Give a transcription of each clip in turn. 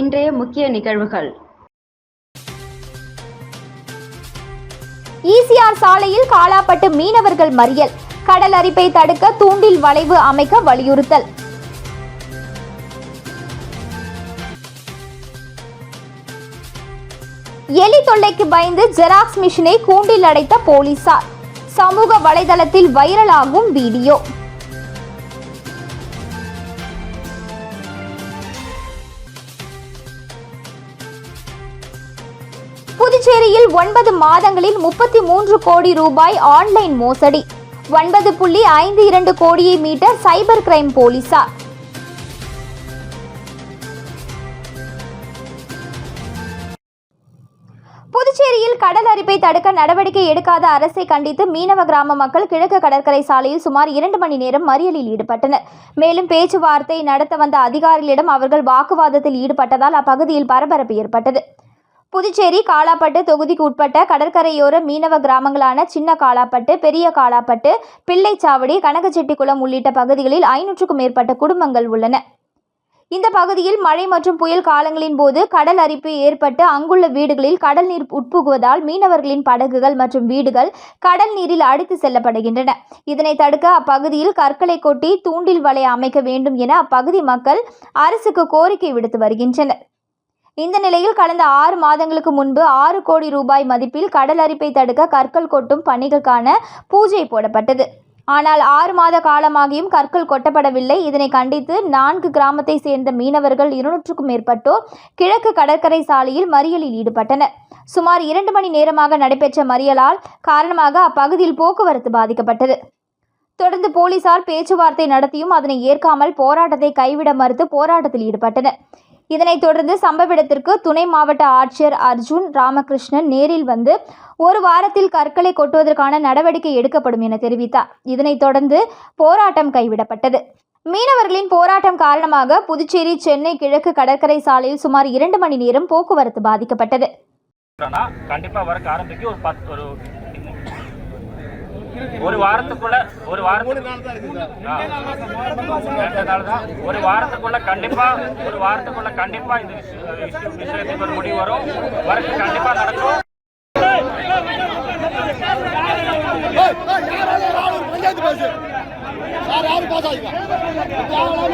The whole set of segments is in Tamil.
இன்றைய முக்கிய நிகழ்வுகள். ஈசிஆர் சாலையில் காலாப்பட்டு மீனவர்கள் மறியல். கடல் அரிப்பை தடுக்க தூண்டில் வளைவு அமைக்க வலியுறுத்தல். எலி தொல்லைக்கு பயந்து ஜெராக்ஸ் மிஷினை கூண்டில் அடைத்த போலீசார். சமூக வலைதளத்தில் வைரலாகும் வீடியோ. புதுச்சேரியில் ஒன்பது மாதங்களில் முப்பத்தி மூன்று கோடி ரூபாய் ஆன்லைன் மோசடி. ஒன்பது புள்ளி ஐந்து இரண்டு கோடியை மீட்ட சைபர் கிரைம் போலீசார். புதுச்சேரியில் கடல் அரிப்பை தடுக்க நடவடிக்கை எடுக்காத அரசை கண்டித்து மீனவ கிராம மக்கள் கிழக்கு கடற்கரை சாலையில் சுமார் இரண்டு மணி நேரம் மறியலில் ஈடுபட்டனர். மேலும் பேச்சுவார்த்தை நடத்த வந்த அதிகாரிகளிடம் அவர்கள் வாக்குவாதத்தில் ஈடுபட்டதால் அப்பகுதியில் பரபரப்பு ஏற்பட்டது. புதுச்சேரி காலாப்பட்டு தொகுதிக்கு உட்பட்ட கடற்கரையோர மீனவ கிராமங்களான சின்ன காலாப்பட்டு பெரிய காலாப்பட்டு பிள்ளைச்சாவடி கனகச்செட்டிக்குளம் உள்ளிட்ட பகுதிகளில் ஐநூற்றுக்கும் மேற்பட்ட குடும்பங்கள் உள்ளன. இந்த பகுதியில் மழை மற்றும் புயல் காலங்களின் போது கடல் அரிப்பு ஏற்பட்டு அங்குள்ள வீடுகளில் கடல் நீர் உட்புகுவதால் மீனவர்களின் படகுகள் மற்றும் வீடுகள் கடல் நீரில் அடித்து செல்லப்படுகின்றன. இதனை தடுக்க அப்பகுதியில் கற்களை கொட்டி தூண்டில் வலை அமைக்க வேண்டும் என அப்பகுதி மக்கள் அரசுக்கு கோரிக்கை விடுத்து வருகின்றனர். இந்த நிலையில் கடந்த ஆறு மாதங்களுக்கு முன்பு ஆறு கோடி ரூபாய் மதிப்பில் கடல் அரிப்பை தடுக்க கற்கள் கொட்டும் பணிகளுக்கான பூஜை போடப்பட்டது. ஆனால் ஆறு மாத காலமாகியும் கற்கள் கொட்டப்படவில்லை. இதனை கண்டித்து நான்கு கிராமத்தை சேர்ந்த மீனவர்கள் இருநூற்றுக்கும் மேற்பட்டோர் கிழக்கு கடற்கரை சாலையில் மறியலில் ஈடுபட்டனர். சுமார் இரண்டு மணி நேரமாக நடைபெற்ற மறியலால் காரணமாக அப்பகுதியில் போக்குவரத்து பாதிக்கப்பட்டது. தொடர்ந்து போலீசார் பேச்சுவார்த்தை நடத்தியும் அதனை ஏற்காமல் போராட்டத்தை கைவிட மறுத்து போராட்டத்தில் ஈடுபட்டனர். இதனைத் தொடர்ந்து சம்பவ இடத்திற்கு துணை மாவட்ட ஆட்சியர் அர்ஜுன் ராமகிருஷ்ணன் நேரில் வந்து ஒரு வாரத்தில் கற்களை கொட்டுவதற்கான நடவடிக்கை எடுக்கப்படும் என தெரிவித்தார். இதனைத் தொடர்ந்து போராட்டம் கைவிடப்பட்டது. மீனவர்களின் போராட்டம் காரணமாக புதுச்சேரி சென்னை கிழக்கு கடற்கரை சாலையில் சுமார் இரண்டு மணி நேரம் போக்குவரத்து பாதிக்கப்பட்டது. கண்டிப்பா வரக்கு ஆரம்பிக்கும் ஒரு பத்து ஒரு ஒரு வாரத்துக்குள்ள ஒரு வாரத்துக்கு ஆ. ரெண்டு நாள் தான் ஒரு வாரத்துக்குள்ள கண்டிப்பா ஒரு வாரத்துக்குள்ள கண்டிப்பா இந்த விஷய- விஷய- விஷயத்துக்கு ஒரு முடிவு வரும் வரக்கு கண்டிப்பா நடக்கும் பஸ் யார் யாரும் பாஸ் ஆகிக்கலாம்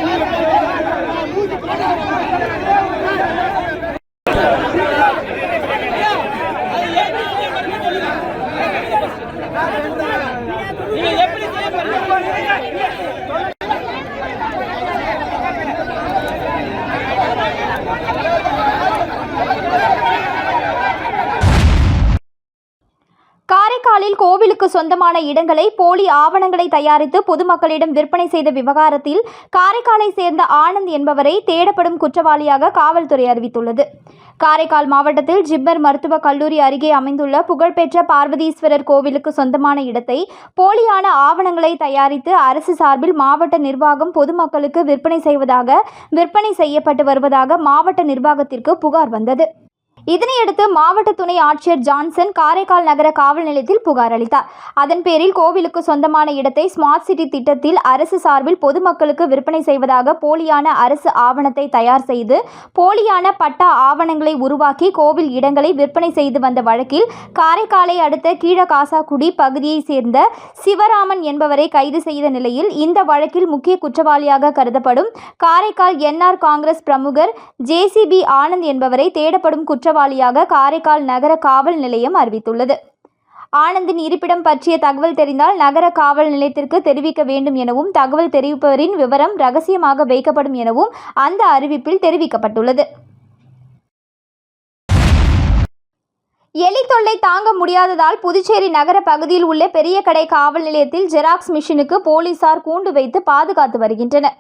காரைக்காலில் கோவிலுக்கு சொந்தமான இடங்களை போலி ஆவணங்களை தயாரித்து பொதுமக்களிடம் விற்பனை செய்த விவகாரத்தில் காரைக்காலை சேர்ந்த ஆனந்த் என்பவரை தேடப்படும் குற்றவாளியாக காவல்துறை அறிவித்துள்ளது. காரைக்கால் மாவட்டத்தில் ஜிப்மர் மருத்துவக் கல்லூரி அருகே அமைந்துள்ள புகழ்பெற்ற பார்வதீஸ்வரர் கோவிலுக்கு சொந்தமான இடத்தை போலியான ஆவணங்களை தயாரித்து அரசு சார்பில் மாவட்ட நிர்வாகம் பொதுமக்களுக்கு விற்பனை செய்வதாக விற்பனை செய்யப்பட்டு வருவதாக மாவட்ட நிர்வாகத்திற்கு புகார் வந்தது. இதனையடுத்து மாவட்ட துணை ஆட்சியர் ஜான்சன் காரைக்கால் நகர காவல் நிலையத்தில் புகார் அளித்தார். அதன் பேரில் கோவிலுக்கு சொந்தமான இடத்தை ஸ்மார்ட் சிட்டி திட்டத்தில் அரசு சார்பில் பொதுமக்களுக்கு விற்பனை செய்வதாக போலியான அரசு ஆவணத்தை தயார் செய்து போலியான பட்டா ஆவணங்களை உருவாக்கி கோவில் இடங்களை விற்பனை செய்து வந்த வழக்கில் காரைக்காலை அடுத்த கீழகாசாக்குடி பகுதியைச் சேர்ந்த சிவராமன் என்பவரை கைது செய்த நிலையில் இந்த வழக்கில் முக்கிய குற்றவாளியாக கருதப்படும் காரைக்கால் என்ஆர் காங்கிரஸ் பிரமுகர் ஜேசிபி ஆனந்த் என்பவரை தேடப்படும் குற்ற குற்றவாளியாக காரைக்கால் நகர காவல் நிலையம் அறிவித்துள்ளது. ஆனந்தின் இருப்பிடம் பற்றிய தகவல் தெரிந்தால் நகர காவல் நிலையத்திற்கு தெரிவிக்க வேண்டும் எனவும் தகவல் தெரிவிப்பவரின் விவரம் ரகசியமாக வைக்கப்படும் எனவும் அந்த அறிவிப்பில் தெரிவிக்கப்பட்டுள்ளது. எலி தொல்லை தாங்க முடியாததால் புதுச்சேரி நகர பகுதியில் உள்ள பெரிய கடை காவல் நிலையத்தில் ஜெராக்ஸ் மிஷினுக்கு போலீசார் கூண்டு வைத்து பாதுகாத்து வருகின்றனர்.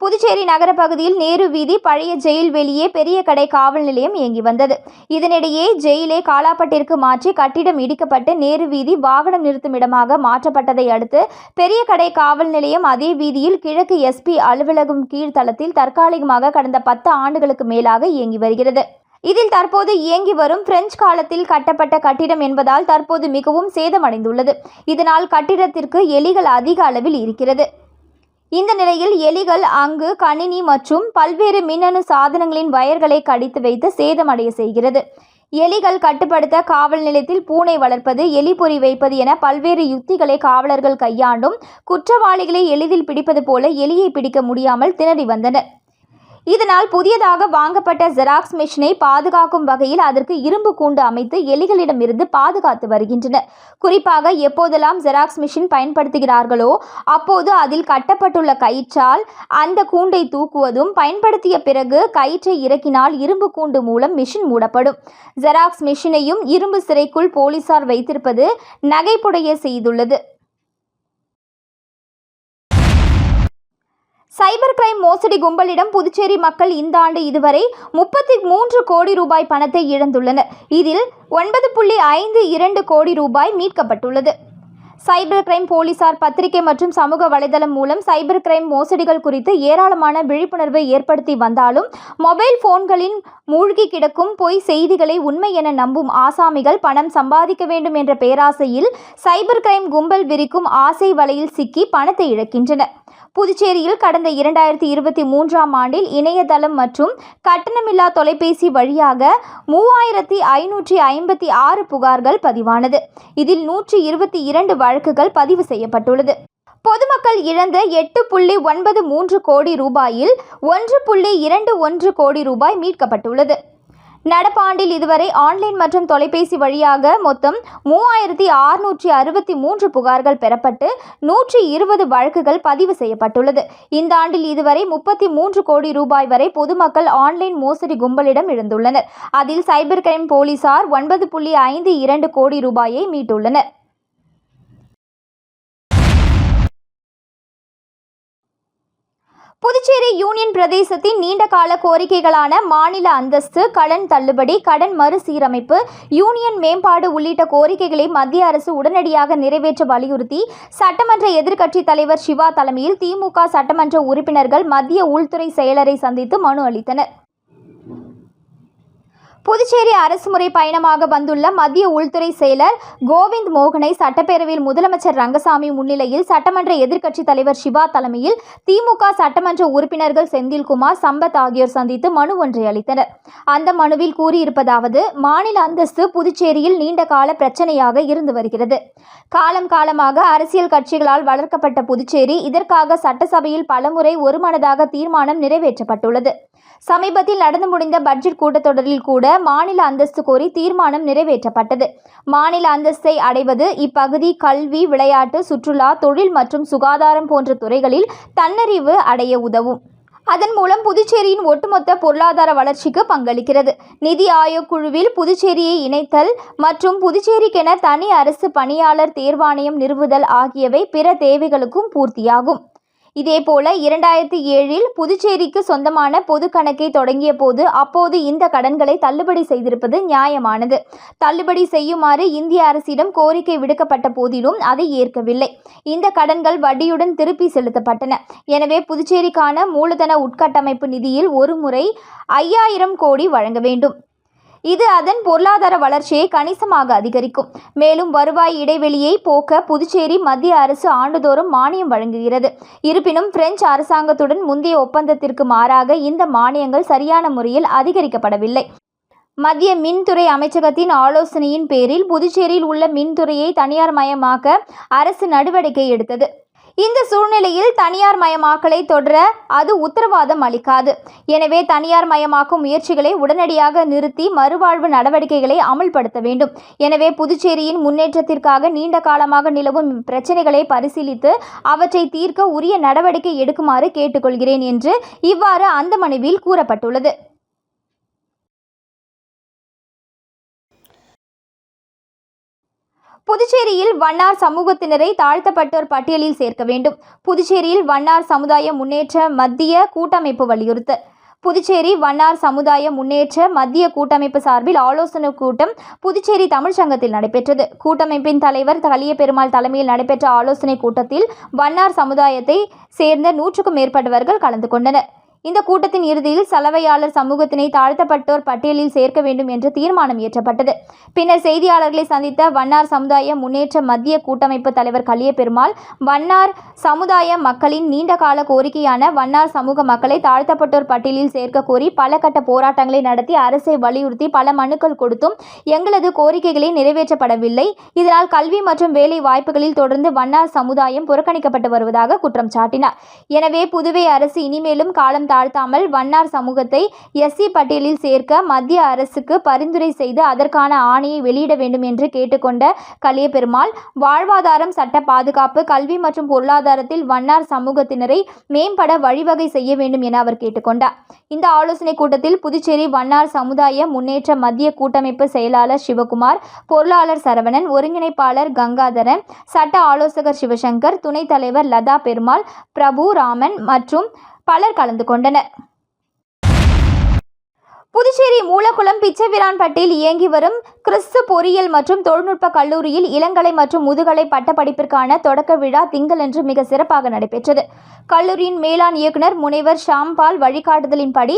புதுச்சேரி நகர பகுதியில் நேரு வீதி பழைய ஜெயில் வெளியே பெரிய கடை காவல் நிலையம் இயங்கி வந்தது. இதனிடையே ஜெயிலை காலாப்பட்டிற்கு மாற்றி கட்டிடம் இடிக்கப்பட்டு நேரு வீதி வாகனம் நிறுத்தும் இடமாக மாற்றப்பட்டதை அடுத்து பெரிய கடை காவல் நிலையம் அதே வீதியில் கிழக்கு எஸ்பி அலுவலகம் கீழ்த்தளத்தில் தற்காலிகமாக கடந்த பத்து ஆண்டுகளுக்கு மேலாக இயங்கி வருகிறது. இதில் தற்போது இயங்கி வரும் பிரெஞ்சு காலத்தில் கட்டப்பட்ட கட்டிடம் என்பதால் தற்போது மிகவும் சேதமடைந்துள்ளது. இதனால் கட்டிடத்திற்கு எலிகள் அதிக அளவில் இருக்கிறது. இந்த நிலையில் எலிகள் அங்கு கணினி மற்றும் பல்வேறு மின்னணு சாதனங்களின் வயர்களை கடித்து வைத்து சேதமடைய செய்கிறது. எலிகள் கட்டுப்படுத்த காவல் நிலையத்தில் பூனை வளர்ப்பது எலிபொறி வைப்பது என பல்வேறு யுக்திகளை காவலர்கள் கையாண்டும் குற்றவாளிகளை எளிதில் பிடிப்பது போல எலியை பிடிக்க முடியாமல் திணறி வந்தனர். இதனால் புதியதாக வாங்கப்பட்ட ஜெராக்ஸ் மிஷினை பாதுகாக்கும் வகையில் அதற்கு இரும்பு கூண்டு அமைத்து எலிகளிடமிருந்து பாதுகாத்து வருகின்றனர். குறிப்பாக எப்போதெல்லாம் ஜெராக்ஸ் மிஷின் பயன்படுத்துகிறார்களோ அப்போது அதில் கட்டப்பட்டுள்ள கயிற்றால் அந்த கூண்டை தூக்குவதும் பயன்படுத்திய பிறகு கயிற்றை இறக்கினால் இரும்பு கூண்டு மூலம் மிஷின் மூடப்படும். ஜெராக்ஸ் மிஷினையும் இரும்பு சிறைக்குள் போலீசார் வைத்திருப்பது நகைப்புடைய செய்துள்ளது. சைபர் கிரைம் மோசடி கும்பலிடம் புதுச்சேரி மக்கள் இந்த ஆண்டு இதுவரை முப்பத்தி மூன்று கோடி ரூபாய் பணத்தை இழந்துள்ளனர். இதில் ஒன்பது புள்ளி ஐந்து இரண்டு கோடி ரூபாய் மீட்கப்பட்டுள்ளது. சைபர் கிரைம் போலீசார் பத்திரிகை மற்றும் சமூக வலைதளம் மூலம் சைபர் கிரைம் மோசடிகள் குறித்து ஏராளமான விழிப்புணர்வை ஏற்படுத்தி வந்தாலும் மொபைல் போன்களின் மூழ்கி கிடக்கும் பொய் செய்திகளை உண்மை என நம்பும் ஆசாமிகள் பணம் சம்பாதிக்க வேண்டும் என்ற பேராசையில் சைபர் கிரைம் கும்பல் விரிக்கும் ஆசை வலையில் சிக்கி பணத்தை இழக்கின்றனர். புதுச்சேரியில் கடந்த இரண்டாயிரத்தி இருபத்தி மூன்றாம் ஆண்டில் இணையதளம் மற்றும் கட்டணமில்லா தொலைபேசி வழியாக மூவாயிரத்தி ஐநூற்றி ஐம்பத்தி ஆறு புகார்கள் பதிவானது. இதில் நூற்றி இருபத்தி இரண்டு வழக்குகள் பதிவு செய்யப்பட்டுள்ளது. பொதுமக்கள் இழந்த எட்டு புள்ளி ஒன்பது மூன்று கோடி ரூபாயில் ஒன்று புள்ளி இரண்டு ஒன்று கோடி ரூபாய் மீட்கப்பட்டுள்ளது. நடப்பாண்டில் இதுவரை ஆன்லைன் மற்றும் தொலைபேசி வழியாக மொத்தம் மூவாயிரத்தி அறுநூற்றி அறுபத்தி மூன்று புகார்கள் பெறப்பட்டு நூற்றி இருபது வழக்குகள் பதிவு செய்யப்பட்டுள்ளது. இந்த ஆண்டில் இதுவரை முப்பத்தி மூன்று கோடி ரூபாய் வரை பொதுமக்கள் ஆன்லைன் மோசடி கும்பலிடம் இழந்துள்ளனர் அதில் சைபர் கிரைம் போலீசார் ஒன்பது புள்ளி ஐந்து இரண்டு கோடி ரூபாயை மீட்டுள்ளனர். புதுச்சேரி யூனியன் பிரதேசத்தின் நீண்டகால கோரிக்கைகளான மாநில அந்தஸ்து கடன் தள்ளுபடி கடன் மறுசீரமைப்பு யூனியன் மேம்பாடு உள்ளிட்ட கோரிக்கைகளை மத்திய அரசு உடனடியாக நிறைவேற்ற வலியுறுத்தி சட்டமன்ற எதிர்க்கட்சித் தலைவர் சிவா தலைமையில் திமுக சட்டமன்ற உறுப்பினர்கள் மத்திய உள்துறை செயலரை சந்தித்து மனு அளித்தனர். புதுச்சேரி அரசுமுறை பயணமாக வந்துள்ள மத்திய உள்துறை செயலர் கோவிந்த் மோகனை சட்டப்பேரவையில் முதலமைச்சர் ரங்கசாமி முன்னிலையில் சட்டமன்ற எதிர்க்கட்சித் தலைவர் சிவா தலைமையில் திமுக சட்டமன்ற உறுப்பினர்கள் செந்தில்குமார் சம்பத் ஆகியோர் சந்தித்து மனு ஒன்றை அளித்தனர். அந்த மனுவில் கூறியிருப்பதாவது மாநில அந்தஸ்து புதுச்சேரியில் நீண்ட கால பிரச்சனையாக இருந்து வருகிறது. காலம் காலமாக அரசியல் கட்சிகளால் வளர்க்கப்பட்ட புதுச்சேரி இதற்காக சட்டசபையில் பலமுறை ஒருமனதாக தீர்மானம் நிறைவேற்றப்பட்டுள்ளது. சமீபத்தில் நடந்து முடிந்த பட்ஜெட் கூட்டத்தொடரில் கூட மாநில அந்தஸ்து கோரி தீர்மானம் நிறைவேற்றப்பட்டது. மாநில அந்தஸ்தை அடைவது இப்பகுதி கல்வி விளையாட்டு சுற்றுலா தொழில் மற்றும் சுகாதாரம் போன்ற துறைகளில் தன்னறிவு அடைய உதவும். அதன் மூலம் புதுச்சேரியின் ஒட்டுமொத்த பொருளாதார வளர்ச்சிக்கு பங்களிக்கிறது. நிதி ஆயோக் குழுவில் புதுச்சேரியை இணைத்தல் மற்றும் புதுச்சேரிக்கென தனி அரசு பணியாளர் தேர்வாணையம் நிறுவுதல் ஆகியவை பிற தேவைகளுக்கும் பூர்த்தியாகும். இதேபோல இரண்டாயிரத்தி ஏழில் புதுச்சேரிக்கு சொந்தமான பொது கணக்கை தொடங்கிய போது அப்போது இந்த கடன்களை தள்ளுபடி செய்திருப்பது நியாயமானது. தள்ளுபடி செய்யுமாறு இந்திய அரசிடம் கோரிக்கை விடுக்கப்பட்ட போதிலும் அதை ஏற்கவில்லை. இந்த கடன்கள் வட்டியுடன் திருப்பி செலுத்தப்பட்டன. எனவே புதுச்சேரிக்கான மூலதன உட்கட்டமைப்பு நிதியில் ஒரு முறை ஐயாயிரம் கோடி வழங்க வேண்டும். இது அதன் பொருளாதார வளர்ச்சியை கணிசமாக அதிகரிக்கும். மேலும் வருவாய் இடைவெளியை போக்க புதுச்சேரி மத்திய அரசு ஆண்டுதோறும் மானியம் வழங்குகிறது. இருப்பினும் பிரெஞ்சு அரசாங்கத்துடன் முந்தைய ஒப்பந்தத்திற்கு மாறாக இந்த மானியங்கள் சரியான முறையில் அதிகரிக்கப்படவில்லை. மத்திய மின்துறை அமைச்சகத்தின் ஆலோசனையின் பேரில் புதுச்சேரியில் உள்ள மின்துறையை தனியார் மயமாக்க அரசு நடவடிக்கை எடுத்தது. இந்த சூழ்நிலையில் தனியார் மயமாக்கலை தொடர அது உத்தரவாதம் அளிக்காது. எனவே தனியார் மயமாக்கும் முயற்சிகளை உடனடியாக நிறுத்தி மறுவாழ்வு நடவடிக்கைகளை அமல்படுத்த வேண்டும். எனவே புதுச்சேரியின் முன்னேற்றத்திற்காக நீண்ட காலமாக நிலவும் பிரச்சனைகளை பரிசீலித்து அவற்றை தீர்க்க உரிய நடவடிக்கை எடுக்குமாறு கேட்டுக்கொள்கிறேன் என்று இவ்வாறு அந்த மனுவில் கூறப்பட்டுள்ளது. புதுச்சேரியில் வண்ணார் சமூகத்தினரை தாழ்த்தப்பட்டோர் பட்டியலில் சேர்க்க வேண்டும். புதுச்சேரியில் வண்ணார் சமுதாய முன்னேற்ற மத்திய கூட்டமைப்பு வலியுறுத்தல் புதுச்சேரி வண்ணார் சமுதாய முன்னேற்ற மத்திய கூட்டமைப்பு சார்பில் ஆலோசனை கூட்டம் புதுச்சேரி தமிழ்ச்சங்கத்தில் நடைபெற்றது. கூட்டமைப்பின் தலைவர் கலிய பெருமாள் தலைமையில் நடைபெற்ற ஆலோசனை கூட்டத்தில் வண்ணார் சமுதாயத்தை சேர்ந்த நூற்றுக்கும் மேற்பட்டவர்கள் கலந்து கொண்டனர். இந்த கூட்டத்தின் இறுதியில் சலவையாளர் சமூகத்தினை தாழ்த்தப்பட்டோர் பட்டியலில் சேர்க்க வேண்டும் என்று தீர்மானம் இயற்றப்பட்டது. பின்னர் செய்தியாளர்களை சந்தித்த வண்ணார் சமுதாய முன்னேற்ற மத்திய கூட்டமைப்பு தலைவர் கலிய பெருமாள் வண்ணார் சமுதாய மக்களின் நீண்டகால கோரிக்கையான வண்ணார் சமூக மக்களை தாழ்த்தப்பட்டோர் பட்டியலில் சேர்க்க கோரி பல கட்ட போராட்டங்களை நடத்தி அரசை வலியுறுத்தி பல மனுக்கள் கொடுத்தும் எங்களது கோரிக்கைகளை நிறைவேற்றப்படவில்லை. இதனால் கல்வி மற்றும் வேலை வாய்ப்புகளில் தொடர்ந்து வண்ணார் சமுதாயம் புறக்கணிக்கப்பட்டு வருவதாக குற்றம் சாட்டினார். எனவே புதுவை அரசு இனிமேலும் காலம் தாழ்த்தாமல் வண்ணார் சமூகத்தை எஸ்சி பட்டியலில் சேர்க்க மத்திய அரசுக்கு பரிந்துரை செய்து அதற்கான ஆணையை வெளியிட வேண்டும் என்று கேட்டுக்கொண்ட கலிய பெருமாள் வாழ்வாதாரம் சட்ட பாதுகாப்பு கல்வி மற்றும் பொருளாதாரத்தில் வண்ணார் சமூகத்தினரை மேம்பட வழிவகை செய்ய வேண்டும் என அவர் கேட்டுக்கொண்டார். இந்த ஆலோசனைக் கூட்டத்தில் புதுச்சேரி வண்ணார் சமுதாய முன்னேற்ற மத்திய கூட்டமைப்பு செயலாளர் சிவகுமார் பொருளாளர் சரவணன் ஒருங்கிணைப்பாளர் கங்காதரன் சட்ட ஆலோசகர் சிவசங்கர் துணைத் தலைவர் லதா பெருமாள் பிரபு ராமன் மற்றும் பலர் கலந்து கொண்டனர். புதுச்சேரி மூலக்குளம் பிச்சைவிரான்பட்டியில் இயங்கி வரும் கிறிஸ்து பொறியியல் மற்றும் தொழில்நுட்ப கல்லூரியில் இளங்கலை மற்றும் முதுகலை பட்டப்படிப்பிற்கான தொடக்க விழா திங்களன்று மிக சிறப்பாக நடைபெற்றது. கல்லூரியின் மேலாண் இயக்குனர் முனைவர் ஷாம்பால் வழிகாட்டுதலின்படி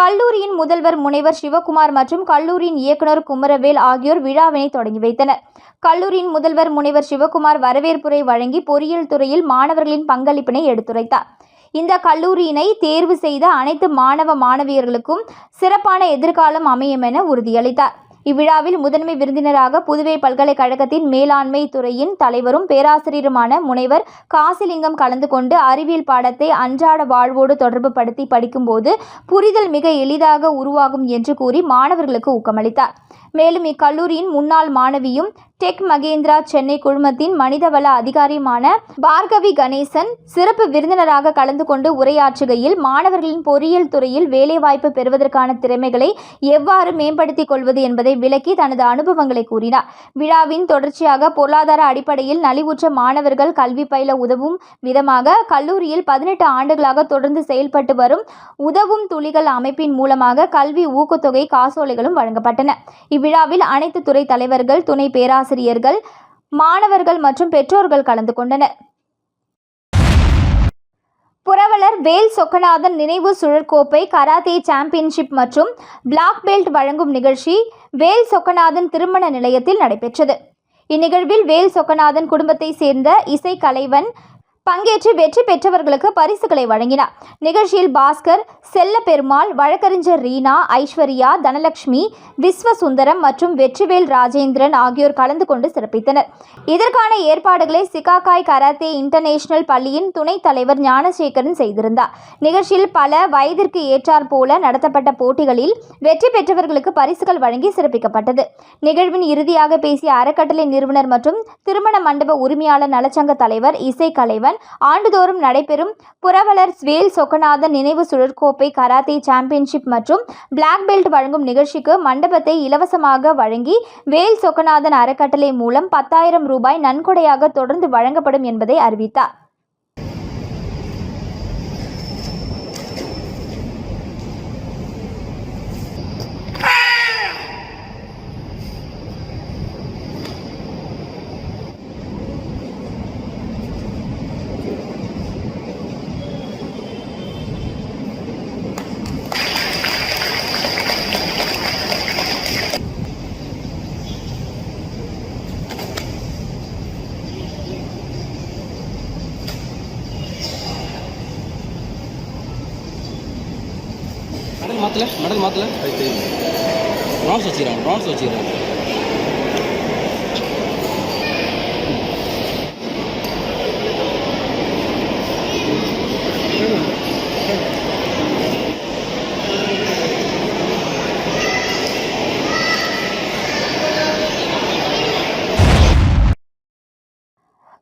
கல்லூரியின் முதல்வர் முனைவர் சிவகுமார் மற்றும் கல்லூரியின் இயக்குனர் குமரவேல் ஆகியோர் விழாவினை தொடங்கி வைத்தனர். கல்லூரியின் முதல்வர் முனைவர் சிவகுமார் வரவேற்புரை வழங்கி பொறியியல் துறையில் மாணவர்களின் பங்களிப்பினை எடுத்துரைத்தார். இந்த கல்லூரியினை தேர்வு செய்த அனைத்து மாணவ மாணவியர்களுக்கும் சிறப்பான எதிர்காலம் அமையும் என உறுதியளித்தார். இவ்விழாவில் முதன்மை விருந்தினராக புதுவை பல்கலைக்கழகத்தின் மேலாண்மை துறையின் தலைவரும் பேராசிரியருமான முனைவர் காசிலிங்கம் கலந்து கொண்டு அறிவியல் பாடத்தை அன்றாட வாழ்வோடு தொடர்பு படுத்தி படிக்கும்போது புரிதல் மிக எளிதாக உருவாகும் என்று கூறி மாணவர்களுக்கு ஊக்கமளித்தார். மேலும் இக்கல்லூரியின் முன்னாள் மாணவியும் டெக் மகேந்திரா சென்னை குழுமத்தின் மனிதவள அதிகாரியுமான பார்கவி கணேசன் சிறப்பு விருந்தினராக கலந்து கொண்டு உரையாற்றுகையில் மாணவர்களின் பொறியியல் துறையில் வேலைவாய்ப்பு பெறுவதற்கான திறமைகளை எவ்வாறு மேம்படுத்திக் கொள்வது என்பதை விளக்கி தனது அனுபவங்களை கூறினார். விழாவின் தொடர்ச்சியாக பொருளாதார அடிப்படையில் நலிவுற்ற மாணவர்கள் கல்வி பயில உதவும் விதமாக கல்லூரியில் பதினெட்டு ஆண்டுகளாக தொடர்ந்து செயல்பட்டு வரும் உதவும் துளிகள் அமைப்பின் மூலமாக கல்வி ஊக்கத்தொகை காசோலைகளும் வழங்கப்பட்டன. இவ்விழாவில் அனைத்து துறை தலைவர்கள் துணை பேராசிரியர்கள் மாணவர்கள் மற்றும் பெற்றோர்கள் கலந்து கொண்டனர். புரவலர் வேல் சொக்கநாதன் நினைவு சுழற்கோப்பை கராத்தே சாம்பியன்ஷிப் மற்றும் பிளாக் பெல்ட் வழங்கும் நிகழ்ச்சி வேல் சொக்கநாதன் திருமண நிலையத்தில் நடைபெற்றது. இந்நிகழ்வில் வேல் சொக்கநாதன் குடும்பத்தைச் சேர்ந்த இசை கலைவன் பங்கேற்று வெற்றி பெற்றவர்களுக்கு பரிசுகளை வழங்கினார். நிகழ்ச்சியில் பாஸ்கர் செல்ல பெருமாள் வழக்கறிஞர் ரீனா ஐஸ்வர்யா தனலட்சுமி விஸ்வசுந்தரம் மற்றும் வெற்றிவேல் ராஜேந்திரன் ஆகியோர் கலந்து கொண்டு சிறப்பித்தனர். இதற்கான ஏற்பாடுகளை சிகாகாய் கராத்தே இன்டர்நேஷனல் பள்ளியின் துணைத் தலைவர் ஞானசேகரன் செய்திருந்தார். நிகழ்ச்சியில் பல வயதிற்கு ஏற்றார் போல நடத்தப்பட்ட போட்டிகளில் வெற்றி பெற்றவர்களுக்கு பரிசுகள் வழங்கி சிறப்பிக்கப்பட்டது. நிகழ்வின் இறுதியாக பேசிய அறக்கட்டளை நிறுவனர் மற்றும் திருமண மண்டப உரிமையாளர் நலச்சங்க தலைவர் இசை கலைவன் ஆண்டுதோறும் நடைபெறும் புரவலர் ஸ்வேல் சொக்கநாதன் நினைவு சுழற்கோப்பை கராத்தே சாம்பியன்ஷிப் மற்றும் பிளாக் பெல்ட் வழங்கும் நிகழ்ச்சிக்கு மண்டபத்தை இலவசமாக வழங்கி வேல் சொக்கநாதன் அறக்கட்டளை மூலம் பத்தாயிரம் ரூபாய் நன்கொடையாக தொடர்ந்து வழங்கப்படும் என்பதை அறிவித்தார். மெடல் மாற்றல ப்ரான்ஸ் வச்சுக்கிறாங்க ப்ரான்ஸ் வச்சுக்கிறாங்க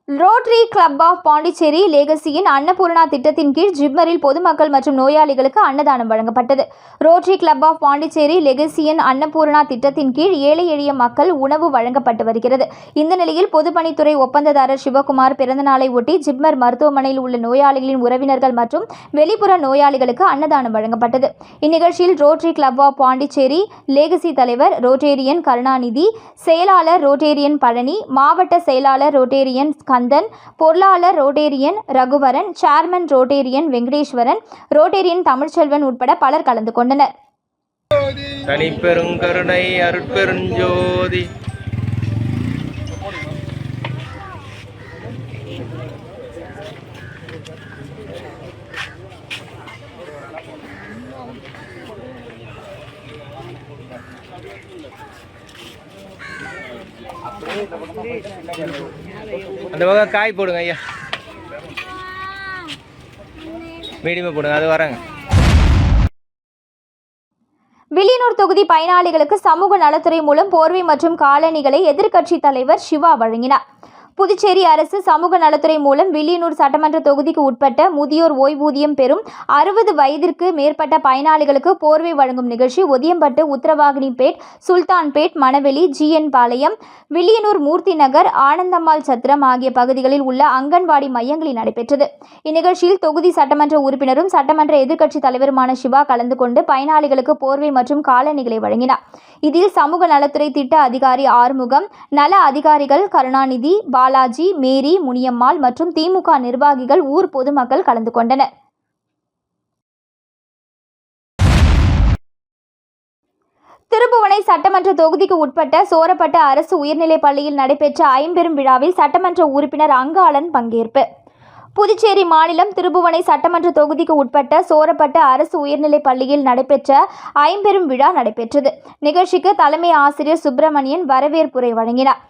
ரோட்டரி கிளப் ஆஃப் பாண்டிச்சேரி லேகசியின் அன்னபூர்ணா திட்டத்தின் கீழ் ஜிப்மரில் பொதுமக்கள் மற்றும் நோயாளிகளுக்கு அன்னதானம் வழங்கப்பட்டது. ரோட்டரி கிளப் ஆஃப் பாண்டிச்சேரி லெகசியன் அன்னபூர்ணா திட்டத்தின் கீழ் ஏழை எளிய மக்கள் உணவு வழங்கப்பட்டு வருகிறது. இந்த நிலையில் பொதுப்பணித்துறை ஒப்பந்ததாரர் சிவகுமார் பிறந்தநாளை ஒட்டி ஜிப்மர் மருத்துவமனையில் உள்ள நோயாளிகளின் உறவினர்கள் மற்றும் வெளிப்புற நோயாளிகளுக்கு அன்னதானம் வழங்கப்பட்டது. இந்நிகழ்ச்சியில் Rotary Club of Pondicherry Legacy தலைவர் ரோட்டேரியன் கருணாநிதி செயலாளர் ரோட்டேரியன் பழனி மாவட்ட செயலாளர் ரோட்டேரியன் ஸ்கந்தன் பொருளாளர் Rotarian Raghuvaran chairman Rotarian Venkateswaran Rotarian Tamilselvan உட்பட பலர் கலந்து கொண்டனர். தனிப்பெருங்கருணை அருட்பெருஞ்சோதி. அந்த பக்கம் காய் போடுங்க ஐயா. மீடியமாக போடுங்க அது வராங்க. வில்லியனூர் தொகுதி பயனாளிகளுக்கு சமூக நலத்துறை மூலம் போர்வை மற்றும் காலணிகளை எதிர்க்கட்சித் தலைவர் சிவா வழங்கினார். புதுச்சேரி அரசு சமூக நலத்துறை மூலம் வில்லியனூர் சட்டமன்ற தொகுதிக்கு உட்பட்ட முதியோர் ஓய்வூதியம் பெறும் அறுபது வயதிற்கு மேற்பட்ட பயனாளிகளுக்கு போர்வை வழங்கும் நிகழ்ச்சி ஒதியம்பட்டு உத்தரவாகினிப்பேட் சுல்தான்பேட் மணவெளி ஜிஎன் பாளையம் வில்லியனூர் மூர்த்தி நகர் ஆனந்தம்மாள் சத்திரம் ஆகிய பகுதிகளில் உள்ள அங்கன்வாடி மையங்களில் நடைபெற்றது. இந்நிகழ்ச்சியில் தொகுதி சட்டமன்ற உறுப்பினரும் சட்டமன்ற எதிர்க்கட்சித் தலைவருமான சிவா கலந்து கொண்டு பயனாளிகளுக்கு போர்வை மற்றும் காலணிகளை வழங்கினார். இதில் சமூக நலத்துறை திட்ட அதிகாரி ஆறுமுகம் நல அதிகாரிகள் கருணாநிதி பாலாஜி மேரி முனியம்மாள் மற்றும் திமுக நிர்வாகிகள் ஊர் பொதுமக்கள் கலந்து கொண்டனர். திருப்புவனை சட்டமன்ற தொகுதிக்கு உட்பட்ட சோரப்பட்ட அரசு உயர்நிலைப் பள்ளியில் நடைபெற்ற ஐம்பெரும் விழாவில் சட்டமன்ற உறுப்பினர் அங்காளன் பங்கேற்பு. புதுச்சேரி மாநிலம் திருபுவனை சட்டமன்ற தொகுதிக்கு உட்பட்ட சோரப்பட்ட அரசு உயர்நிலைப் பள்ளியில் நடைபெற்ற ஐம்பெரும் விழா நடைபெற்றது. நிகழ்ச்சிக்கு தலைமை ஆசிரியர் சுப்பிரமணியன் வரவேற்புரை வழங்கினார்.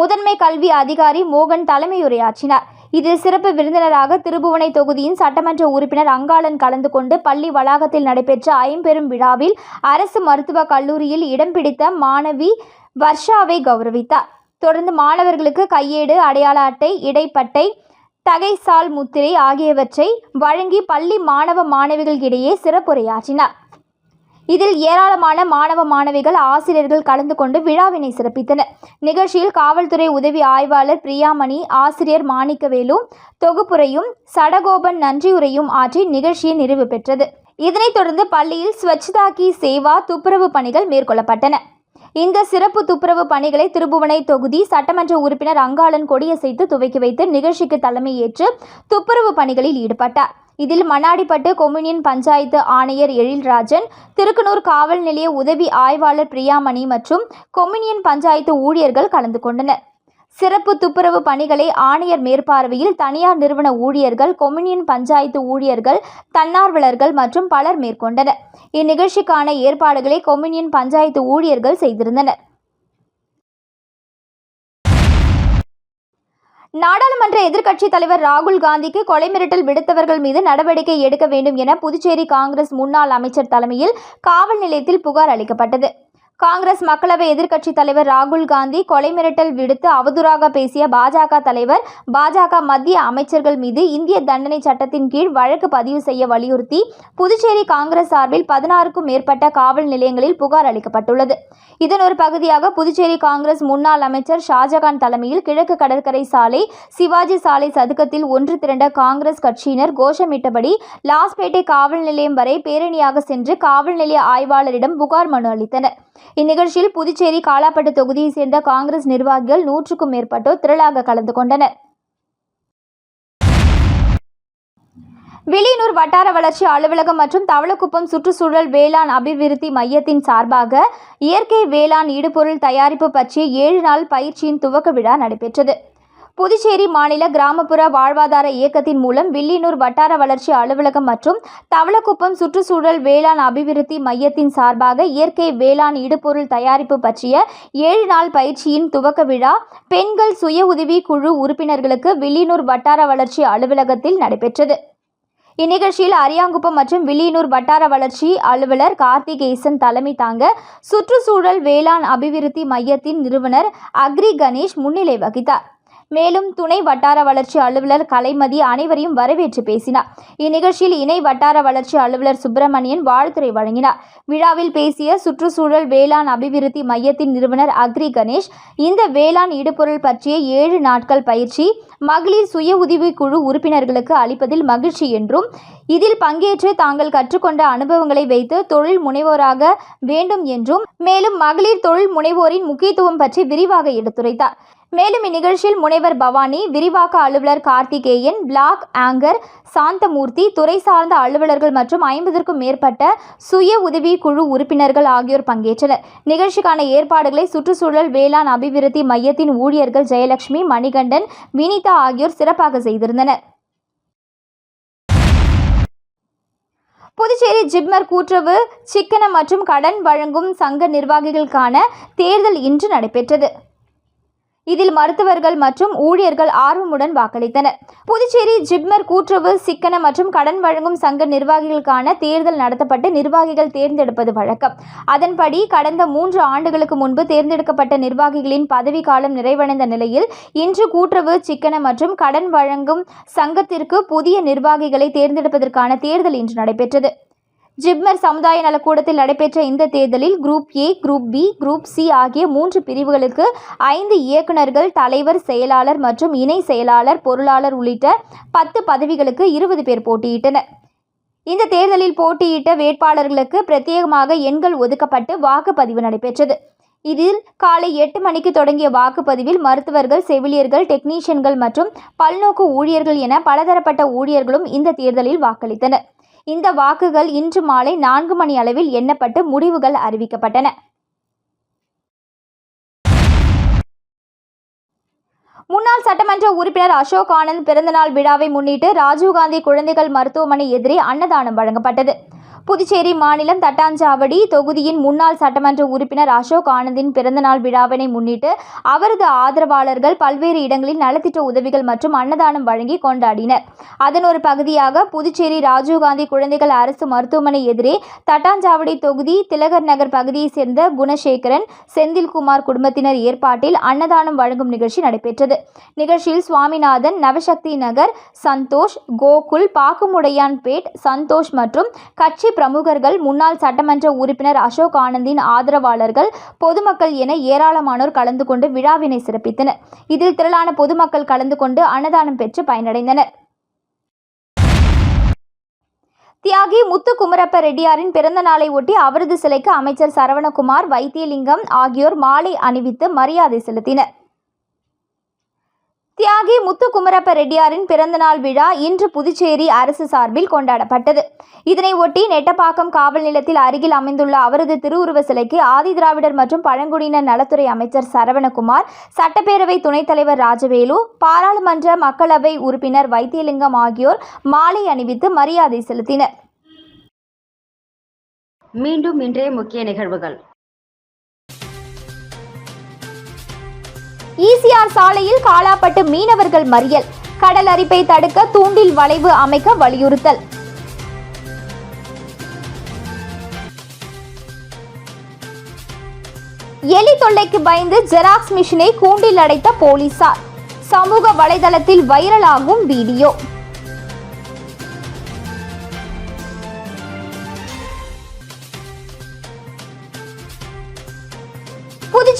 முதன்மை கல்வி அதிகாரி மோகன் தலைமையுரையாற்றினார். இதில் சிறப்பு விருந்தினராக திருபுவனை தொகுதியின் சட்டமன்ற உறுப்பினர் அங்காளன் கலந்து கொண்டு பள்ளி வளாகத்தில் நடைபெற்ற ஐம்பெரும் விழாவில் அரசு மருத்துவக் கல்லூரியில் இடம் பிடித்த மாணவி வர்ஷாவை கௌரவித்தார். தொடர்ந்து மாணவர்களுக்கு கையேடு அடையாள அட்டை இடைப்பட்டை தகைசால் முத்திரை ஆகியவற்றை வழங்கி பள்ளி மாணவ மாணவிகளிடையே சிறப்புரையாற்றினார். இதில் ஏராளமான மாணவ மாணவிகள் ஆசிரியர்கள் கலந்து கொண்டு விழாவினை சிறப்பித்தனர். நிகழ்ச்சியில் காவல்துறை உதவி ஆய்வாளர் பிரியாமணி ஆசிரியர் மாணிக்கவேலு தொகுப்புரையும் சடகோபன் நன்றியுரையும் ஆற்றி நிகழ்ச்சியை நிறைவு பெற்றது. இதனைத் தொடர்ந்து பள்ளியில் ஸ்வச்தா கி சேவா துப்புரவு பணிகள் மேற்கொள்ளப்பட்டன. இந்த சிறப்பு துப்புரவு பணிகளை திருபுவனை தொகுதி சட்டமன்ற உறுப்பினர் அங்காளன் கொடியசைத்து துவக்கி வைத்து நிகழ்ச்சிக்கு தலைமையேற்று துப்புரவு பணிகளில் ஈடுபட்டார். இதில் மண்ணாடிப்பட்டு கொம்யூனியன் பஞ்சாயத்து ஆணையர் எழில்ராஜன் திருக்கனூர் காவல் நிலைய உதவி ஆய்வாளர் பிரியாமணி மற்றும் கொம்யூனியன் பஞ்சாயத்து ஊழியர்கள் கலந்து கொண்டனர். சிறப்பு துப்புரவு பணிகளை ஆணையர் மேற்பார்வையில் தனியார் நிறுவன ஊழியர்கள் கொம்யூனியன் பஞ்சாயத்து ஊழியர்கள் தன்னார்வலர்கள் மற்றும் பலர் மேற்கொண்டனர். இந்நிகழ்ச்சிக்கான ஏற்பாடுகளை கொம்யூனியன் பஞ்சாயத்து ஊழியர்கள் செய்திருந்தனர். நாடாளுமன்ற எதிர்க்கட்சித் தலைவர் ராகுல் காந்திக்கு கொலை மிரட்டல் விடுத்தவர்கள் மீது நடவடிக்கை எடுக்க வேண்டும் என புதுச்சேரி காங்கிரஸ் முன்னாள் அமைச்சர் தலைமையில் காவல் நிலையத்தில் புகார் அளிக்கப்பட்டது. காங்கிரஸ் மக்களவை எதிர்க்கட்சித் தலைவர் ராகுல் காந்தி கொலை மிரட்டல் விடுத்து அவதூறாக பேசிய பாஜக தலைவர் பாஜக மத்திய அமைச்சர்கள் மீது இந்திய தண்டனை சட்டத்தின் கீழ் வழக்கு பதிவு செய்ய வலியுறுத்தி புதுச்சேரி காங்கிரஸ் சார்பில் பதினாறுக்கும் மேற்பட்ட காவல் நிலையங்களில் புகார் அளிக்கப்பட்டுள்ளது. இதன் ஒரு பகுதியாக புதுச்சேரி காங்கிரஸ் முன்னாள் அமைச்சர் ஷாஜகான் தலைமையில் கிழக்கு கடற்கரை சாலை சிவாஜி சாலை சதுக்கத்தில் ஒன்று திரண்ட காங்கிரஸ் கட்சியினர் கோஷமிட்டபடி லாஸ்பேட்டை காவல் நிலையம் வரை பேரணியாக சென்று காவல் நிலைய ஆய்வாளரிடம் புகார் மனு அளித்தனர். இந்நிகழ்ச்சியில் புதுச்சேரி காலாப்பட்டு தொகுதியை சேர்ந்த காங்கிரஸ் நிர்வாகிகள் நூற்றுக்கும் மேற்பட்டோர் திரளாக கலந்து கொண்டனர். வில்லியனூர் வட்டார வளர்ச்சி அலுவலகம் மற்றும் தவளக்குப்பம் சுற்றுச்சூழல் வேளாண் அபிவிருத்தி மையத்தின் சார்பாக இயற்கை வேளாண் இடுபொருள் தயாரிப்பு பற்றிய ஏழு நாள் பயிற்சியின் துவக்க விழா நடைபெற்றது. புதுச்சேரி மாநில கிராமப்புற வாழ்வாதார இயக்கத்தின் மூலம் வில்லியனூர் வட்டார வளர்ச்சி அலுவலகம் மற்றும் தவளக்குப்பம் சுற்றுச்சூழல் வேளாண் அபிவிருத்தி மையத்தின் சார்பாக இயற்கை வேளாண் இடுபொருள் தயாரிப்பு பற்றிய ஏழு நாள் பயிற்சியின் துவக்க விழா பெண்கள் சுய உதவி குழு உறுப்பினர்களுக்கு வில்லியனூர் வட்டார வளர்ச்சி அலுவலகத்தில் நடைபெற்றது. இந்நிகழ்ச்சியில் அரியாங்குப்பம் மற்றும் வில்லியனூர் வட்டார வளர்ச்சி அலுவலர் கார்த்திகேசன் தலைமை தாங்க சுற்றுச்சூழல் வேளாண் அபிவிருத்தி மையத்தின் நிறுவனர் அக்ரி கணேஷ் முன்னிலை வகித்தார். மேலும் துணை வட்டார வளர்ச்சி அலுவலர் கலைமதி அனைவரையும் வரவேற்று பேசினார். இந்நிகழ்ச்சியில் இணை வட்டார வளர்ச்சி அலுவலர் சுப்பிரமணியன் வாழ்த்துறை வழங்கினார். விழாவில் பேசிய சுற்றுச்சூழல் வேளாண் அபிவிருத்தி மையத்தின் நிறுவனர் அக்ரி கணேஷ் இந்த வேளாண் இடுபொருள் பற்றிய ஏழு நாட்கள் பயிற்சி மகளிர் சுய உதவி குழு உறுப்பினர்களுக்கு அளிப்பதில் மகிழ்ச்சி என்றும் இதில் பங்கேற்று தாங்கள் கற்றுக்கொண்ட அனுபவங்களை வைத்து தொழில் முனைவோராக வேண்டும் என்றும் மேலும் மகளிர் தொழில் முனைவோரின் முக்கியத்துவம் பற்றி விரிவாக எடுத்துரைத்தார். மேலும் இந்நிகழ்ச்சியில் முனைவர் பவானி விரிவாக்க அலுவலர் கார்த்திகேயன் பிளாக் ஆங்கர் சாந்தமூர்த்தி துறை சார்ந்த அலுவலர்கள் மற்றும் ஐம்பதற்கும் மேற்பட்ட சுய உதவி குழு உறுப்பினர்கள் ஆகியோர் பங்கேற்றனர். நிகழ்ச்சிக்கான ஏற்பாடுகளை சுற்றுச்சூழல் வேளாண் அபிவிருத்தி மையத்தின் ஊழியர்கள் ஜெயலட்சுமி மணிகண்டன் வினிதா ஆகியோர் சிறப்பாக செய்திருந்தனர். புதுச்சேரி ஜிப்மர் கூட்டுறவு சிக்கன மற்றும் கடன் வழங்கும் சங்க நிர்வாகிகளுக்கான தேர்தல் இன்று நடைபெற்றது. இதில் மருத்துவர்கள் மற்றும் ஊழியர்கள் ஆர்வமுடன் வாக்களித்தனர். புதுச்சேரி ஜிப்மர் கூட்டுறவு சிக்கன மற்றும் கடன் வழங்கும் சங்க நிர்வாகிகளுக்கான தேர்தல் நடத்தப்பட்டு நிர்வாகிகள் தேர்ந்தெடுப்பது வழக்கம். அதன்படி கடந்த மூன்று ஆண்டுகளுக்கு முன்பு தேர்ந்தெடுக்கப்பட்ட நிர்வாகிகளின் பதவிக்காலம் நிறைவடைந்த நிலையில் இன்று கூட்டுறவு சிக்கன மற்றும் கடன் வழங்கும் சங்கத்திற்கு புதிய நிர்வாகிகளை தேர்ந்தெடுப்பதற்கான தேர்தல் இன்று நடைபெற்றது. ஜிப்மர் சமுதாய நலக்கூடத்தில் நடைபெற்ற இந்த தேர்தலில் group A group B group C ஆகிய மூன்று பிரிவுகளுக்கு ஐந்து இயக்குநர்கள் தலைவர் செயலாளர் மற்றும் இணை செயலாளர் பொருளாளர் உள்ளிட்ட பத்து பதவிகளுக்கு இருபது பேர் போட்டியிட்டனர். இந்த தேர்தலில் போட்டியிட்ட வேட்பாளர்களுக்கு பிரத்யேகமாக எண்கள் ஒதுக்கப்பட்டு வாக்குப்பதிவு நடைபெற்றது. இதில் காலை எட்டு மணிக்கு தொடங்கிய வாக்குப்பதிவில் மருத்துவர்கள் செவிலியர்கள் டெக்னீஷியன்கள் மற்றும் பல்நோக்கு ஊழியர்கள் என பலதரப்பட்ட ஊழியர்களும் இந்த தேர்தலில் வாக்களித்தனர். இந்த வாக்குகள் இன்று மாலை நான்கு மணி அளவில் எண்ணப்பட்டு முடிவுகள் அறிவிக்கப்பட்டன. முன்னாள் சட்டமன்ற உறுப்பினர் அசோக் ஆனந்த் பிறந்தநாள் விழாவை முன்னிட்டு ராஜீவ்காந்தி குழந்தைகள் மருத்துவமனை எதிரே அன்னதானம் வழங்கப்பட்டது. புதுச்சேரி மாநிலம் தட்டாஞ்சாவடி தொகுதியின் முன்னாள் சட்டமன்ற உறுப்பினர் அசோக் ஆனந்தின் பிறந்தநாள் விழாவினை முன்னிட்டு அவரது ஆதரவாளர்கள் பல்வேறு இடங்களில் நலத்திட்ட உதவிகள் மற்றும் அன்னதானம் வழங்கி கொண்டாடினர். அதன் ஒரு பகுதியாக புதுச்சேரி ராஜீவ்காந்தி குழந்தைகள் அரசு மருத்துவமனை எதிரே தட்டாஞ்சாவடி தொகுதி திலகர் நகர் பகுதியைச் சேர்ந்த குணசேகரன் செந்தில்குமார் குடும்பத்தினர் ஏற்பாட்டில் அன்னதானம் வழங்கும் நிகழ்ச்சி நடைபெற்றது. நிகழ்ச்சியில் சுவாமிநாதன் நவசக்தி நகர் சந்தோஷ் கோகுல் பாக்குமுடையான்பேட் சந்தோஷ் மற்றும் கட்சி பிரமுகர்கள் முன்னாள் சட்டமன்ற உறுப்பினர் அசோக் ஆனந்தின் ஆதரவாளர்கள் பொதுமக்கள் என ஏராளமானோர் கலந்து கொண்டு விழாவினை சிறப்பித்தனர். இதில் திரளான பொதுமக்கள் கலந்து கொண்டு அன்னதானம் பெற்று பயனடைந்தனர். தியாகி முத்து குமரப்ப ரெட்டியாரின் பிறந்த நாளை ஒட்டி அவரது சிலைக்கு அமைச்சர் சரவணகுமார் வைத்தியலிங்கம் ஆகியோர் மாலை அணிவித்து மரியாதை செலுத்தினர். தியாகி முத்துக்குமரப்ப ரெட்டியாரின் பிறந்தநாள் விழா இன்று புதுச்சேரி அரசு சார்பில் கொண்டாடப்பட்டது. இதனை ஒட்டி நெட்டப்பாக்கம் காவல் நிலையத்தில் அருகில் அமைந்துள்ள அவரது திருவுருவ சிலைக்கு ஆதிதிராவிடர் மற்றும் பழங்குடியினர் நலத்துறை அமைச்சர் சரவணகுமார் சட்டப்பேரவை துணைத் தலைவர் ராஜவேலு பாராளுமன்ற மக்களவை உறுப்பினர் வைத்தியலிங்கம் ஆகியோர் மாலை அணிவித்து மரியாதை செலுத்தினர். மீண்டும் இன்றைய முக்கிய நிகழ்வுகள். ஈசிஆர் சாலையில் காலாப்பட்டு மீனவர்கள் மறியல். கடல் அரிப்பை தடுக்க தூண்டில் வளைவு அமைக்க வலியுறுத்தல். எலி தொல்லைக்கு பயந்து ஜெராக்ஸ் மிஷினை கூண்டில் அடைத்த போலீசார். சமூக வலைதளத்தில் வைரலாகும் வீடியோ.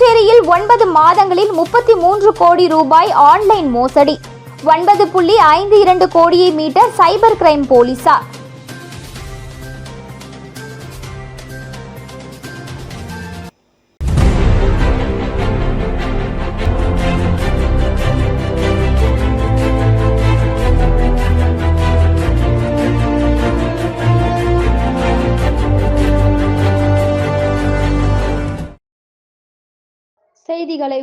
புதுச்சேரியில் ஒன்பது மாதங்களில் முப்பத்தி மூன்று கோடி ரூபாய் ஆன்லைன் மோசடி. ஒன்பது புள்ளி ஐந்து இரண்டு கோடியை மீட்ட சைபர் கிரைம் போலீசார்.